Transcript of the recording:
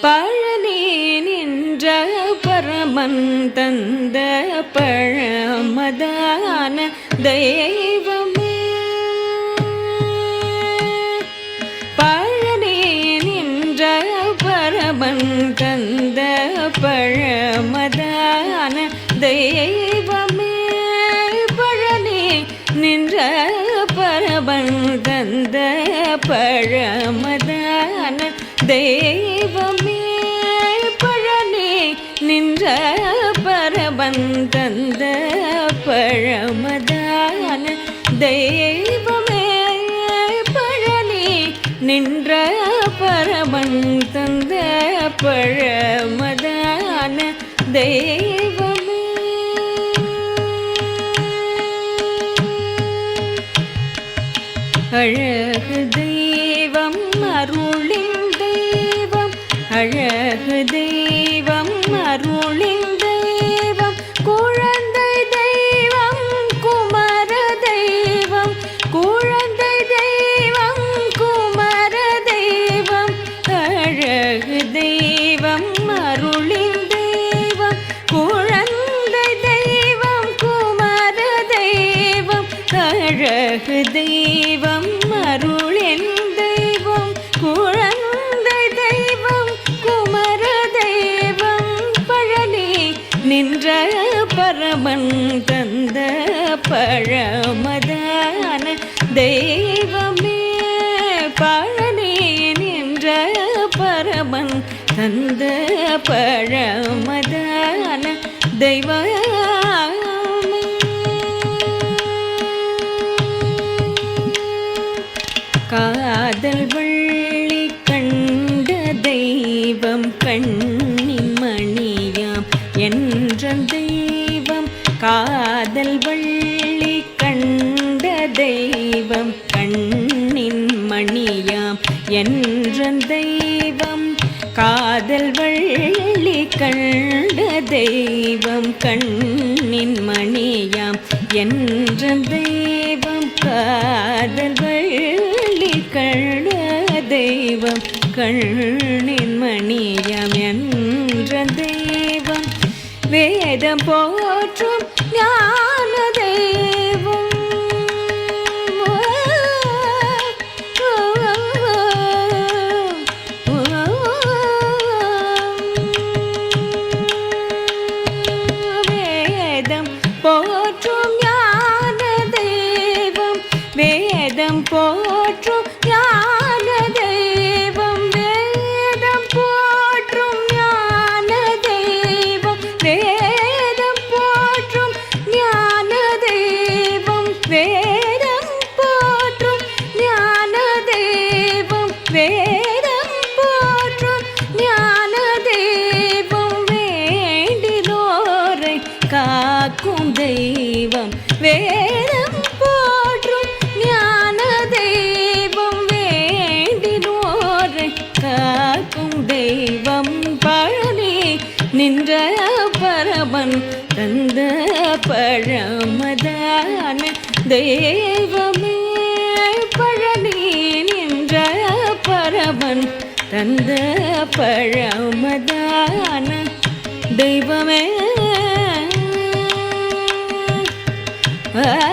பழனி நின்ற பரமன் தந்த பழமதான தெய்வமே. பழனி நின்ற பரமன் தந்த பழமதான தெய்வமே. பழனி நின்ற பரமன் தந்த பழமதான தெய்வமே. பரமன் தந்த பழமதான தெய்வமே பழனி நின்ற பரமன் தந்த பழமதான தெய்வமே. அழகு தெய்வம் அருளின் தெய்வம் அழகு தெய்வம். தெய்வம் அருள் என் தெய்வம் குழந்தை தெய்வம் குமர தெய்வம் பழனி நின்ற பரமன் தந்த பழமதான தெய்வமே. பழனி நின்ற பரமன் தந்த பழமதான தெய்வமே காதல் வள்ளி கண்ட தெய்வம் கண்ணின் மணியாம் என்ற தெய்வம். காதல் வள்ளி கண்ட தெய்வம் கண்ணின் மணியாம் என்ற தெய்வம். காதல் வள்ளி கண்ட தெய்வம் கண்ணின் மணியாம் என்ற தெய்வம். காதல் வள்ளி கண்ட தெய்வம் கண்ணின் மணியம் என்ற தெய்வம். வேதம் போற்றும் ஞான தெய்வம். வேதம் போற்றும் ஞான தெய்வம். வேதம் போ காக்கும் தெய்வம். வேதம் போற்றும் ஞான தெய்வம் வேண்டினோரை காக்கும் தெய்வம். பழனி நின்ற பரமன் தந்த பழமதான தெய்வமே. பழனி நின்ற பரமன் தந்த பழமதான தெய்வமே. Ah.